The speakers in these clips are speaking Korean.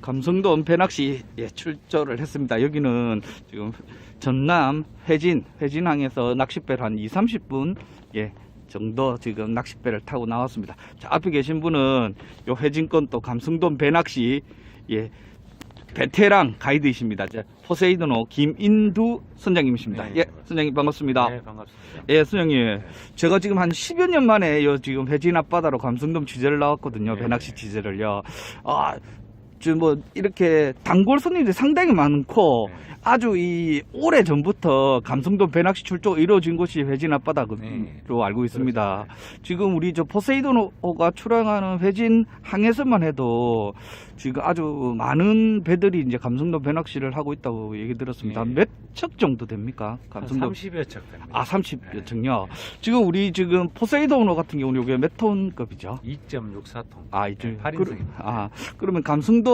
감성돔 배낚시 예, 출조를 했습니다. 여기는 지금 전남 회진 회진항에서 낚싯배를 한 2, 30분 예 정도 지금 낚싯배를 타고 나왔습니다. 자, 앞에 계신 분은 요 회진권 또 감성돔 배낚시 예 베테랑 가이드이십니다. 자, 포세이도노 김인두 선장님이십니다. 네, 예. 선장님 반갑습니다. 네, 반갑습니다. 예, 선장님. 제가 지금 한 10여 년 만에 요 지금 회진 앞바다로 감성돔 취재를 나왔거든요. 네. 배낚시 취재를요. 아, 뭐 이렇게 단골 손님들이 상당히 많고 네. 아주 이 오래 전부터 감성돔 배낚시 출조 이루어진 곳이 회진 앞바다로 네. 알고 있습니다. 그렇죠. 지금 우리 저 포세이돈호가 출항하는 회진 항에서만 해도 지금 아주 많은 배들이 이제 감성돔 배낚시를 하고 있다고 얘기 들었습니다. 네. 몇척 정도 됩니까? 한 감성돔 30여 척 됩니다. 아, 30여 층요. 지금 우리 지금 포세이돈호 같은 경우는 이게 몇 톤급이죠? 2.64톤. 아, 이제 네, 8인승입니다. 아, 그러면 감성돔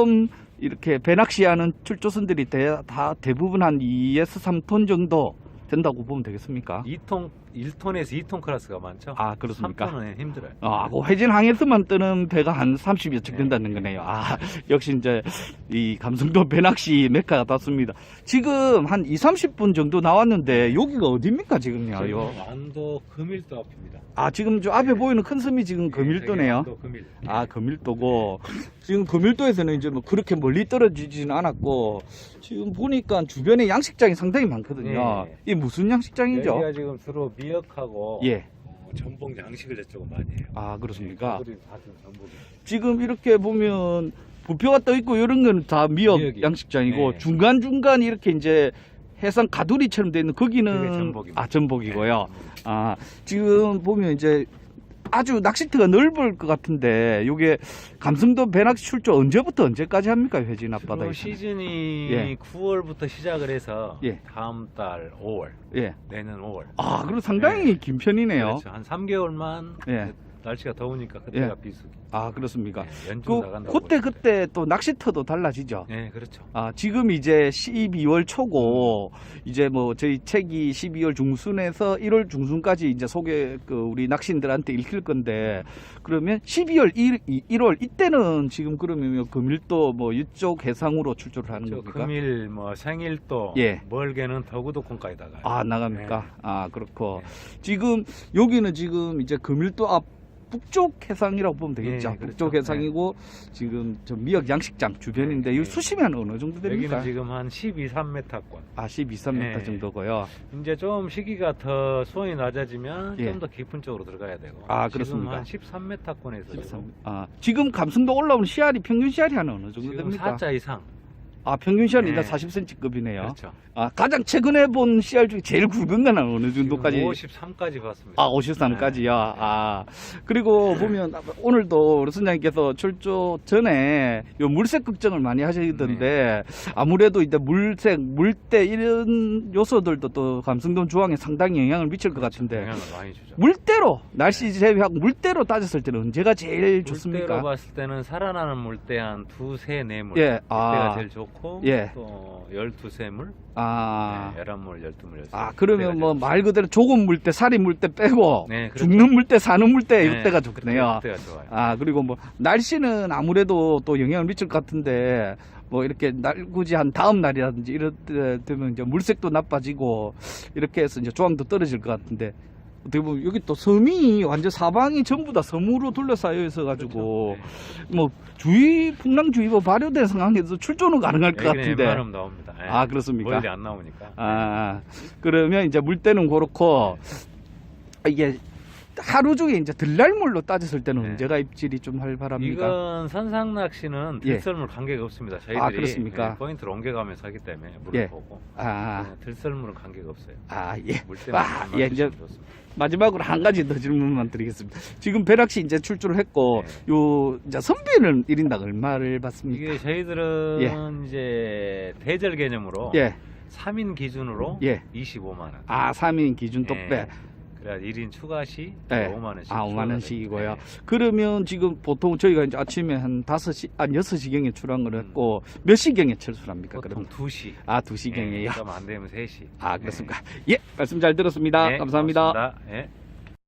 이렇게 배낚시하는 출조선들이 대, 다 대부분 한 2에서 3톤 정도 된다고 보면 되겠습니까? 2톤, 1톤에서 2톤 클래스가 많죠. 아, 그렇습니까? 3톤은 힘들어요. 아, 그 회진항에서만 뜨는 배가 한 30여 척 네. 된다는 거네요. 아, 역시 이제 이 감성돔 배낚시 메카가 땄습니다. 지금 한 2, 30분 정도 나왔는데 여기가 어디입니까, 지금요? 지금 요. 완도 금일도 앞입니다. 아, 지금 저 앞에 보이는 큰 섬이 지금 금일도네요. 저기 완도 금일. 아, 금일도고. 지금 금일도에서는 이제 뭐 그렇게 멀리 떨어지지는 않았고, 지금 보니까 주변에 양식장이 상당히 많거든요. 네. 이게 무슨 양식장이죠? 여기가 지금 주로 미 역하고 예. 어, 전복 양식을 이쪽은 많이 해요. 아, 그렇습니까? 우리 같은 전복이. 지금 이렇게 보면 부표가 떠 있고 이런 건다 미역 미역이. 양식장이고 네. 중간 중간 이렇게 이제 해상 가두리처럼 돼 있는 거기는 전복입니다. 아, 전복이고요. 네. 아, 지금 보면 이제 아주 낚시터가 넓을 것 같은데 요게 감성도 배낚시 출조 언제부터 언제까지 합니까 회진 앞바다에 시즌이 예. 9월부터 시작을 해서 예. 다음 달 5월, 예. 내년 5월. 아, 그럼 상당히 긴 편이네요. 그렇죠. 한 3개월만 예. 날씨가 더우니까 그때가 예. 비수기. 아, 그렇습니까? 네, 연중 그 나간다고. 그때 그때 또 낚시터도 달라지죠. 네, 그렇죠. 아, 지금 이제 12월 초고, 이제 뭐 저희 책이 12월 중순에서 1월 중순까지 이제 소개, 그, 우리 낚시인들한테 읽힐 건데, 그러면 12월 1, 1월, 이때는 지금 그러면 금일도 뭐 이쪽 해상으로 출조를 하는 저 겁니까? 금일, 뭐 생일도, 예. 멀게는 더구도콘까지 나가요. 아, 나갑니까? 네. 아, 그렇고. 네. 지금, 여기는 지금 이제 금일도 앞, 북쪽 해상이라고 보면 되겠죠. 네, 그렇죠. 북쪽 해상이고, 지금 저 미역 양식장 주변인데, 네, 이 네. 수심이 어느 정도 됩니까? 여기는 지금 한 12, 3m권. 아, 12, 3m 네. 정도고요. 이제 좀 시기가 더 수온이 낮아지면 예. 좀 더 깊은 쪽으로 들어가야 되고. 아, 지금 그렇습니까? 한 13m권에서 13. 아, 지금 감성도 올라오는 씨알이 평균 씨알이 한 어느 정도 지금 됩니까? 4자 이상. 아, 평균 씨알이 네. 40cm급이네요. 그렇죠. 아, 가장 최근에 본 씨알 중에 제일 굵은 건 어느 정도까지? 53까지 봤습니다. 아, 53까지요. 아, 그리고 보면 오늘도 우리 선장님께서 출조 전에 요 물색 걱정을 많이 하시던데 아무래도 이제 물색, 물때 이런 요소들도 또 감성돔 주황에 상당히 영향을 미칠 것 같은데 영향을 많이 주죠. 물대로 날씨 제외하고 물대로 따졌을 때는 언제가 제일 좋습니까? 물때로 봤을 때는 살아나는 물때 한 두세 네 물 예, 그때가 아. 제일 좋고 예. 또 열두세 물, 아, 네, 열한 물, 열두 물, 열세 아 물. 그러면 뭐 말 그대로 조금 물 때, 살이 물 때 빼고 네, 그렇죠. 죽는 물 때, 사는 물때 네, 이때가 좋겠네요. 그때가 좋아요. 아 그리고 뭐 날씨는 아무래도 또 영향을 미칠 것 같은데 뭐 이렇게 날구지 한 다음 날이라든지 이럴 때 되면 이제 물색도 나빠지고 이렇게 해서 이제 조항도 떨어질 것 같은데 어떻게 보면 여기 또 섬이 완전 사방이 전부 다 섬으로 둘러싸여 있어 가지고 그렇죠. 뭐 주의 풍랑주의보 발효된 상황에서 출조는 가능할 것 네. 같은데 나옵니다. 예. 아 그렇습니까? 멀리 안 나오니까. 아 그러면 이제 물때는 그렇고 이게 하루 중에 이제 들날물로 따졌을 때는 네. 언제가 입질이 좀 활발합니까? 이건 선상 낚시는 예. 들썰물 관계가 없습니다. 저희들이 아, 그렇습니까? 예, 포인트를 옮겨가면서 하기 때문에 물을 예. 보고 아, 네, 들썰물은 관계가 없어요. 아, 예. 물때만 아, 예, 이제 좋습니다. 마지막으로 한 가지 더 질문만 드리겠습니다. 지금 배락시 이제 출조를 했고, 네. 요, 이제 선비는 1인당 얼마를 받습니까? 이게 저희들은 이제 대절 개념으로 예, 3인 기준으로 예. 25만 원. 아, 3인 기준 예. 똑배. 그래야 1인 추가 시 예. 5만 원씩. 아, 5만 추가가 원씩이고요. 그러면 지금 보통 저희가 이제 아침에 한 5시, 아, 6시경에 출항을 음. 했고, 몇 시경에 철수를 합니까? 보통 그러면? 2시. 아, 2시경에요. 그럼 안 되면 3시. 아, 그렇습니까? 예, 말씀 잘 들었습니다. 네, 감사합니다. 고맙습니다. 예.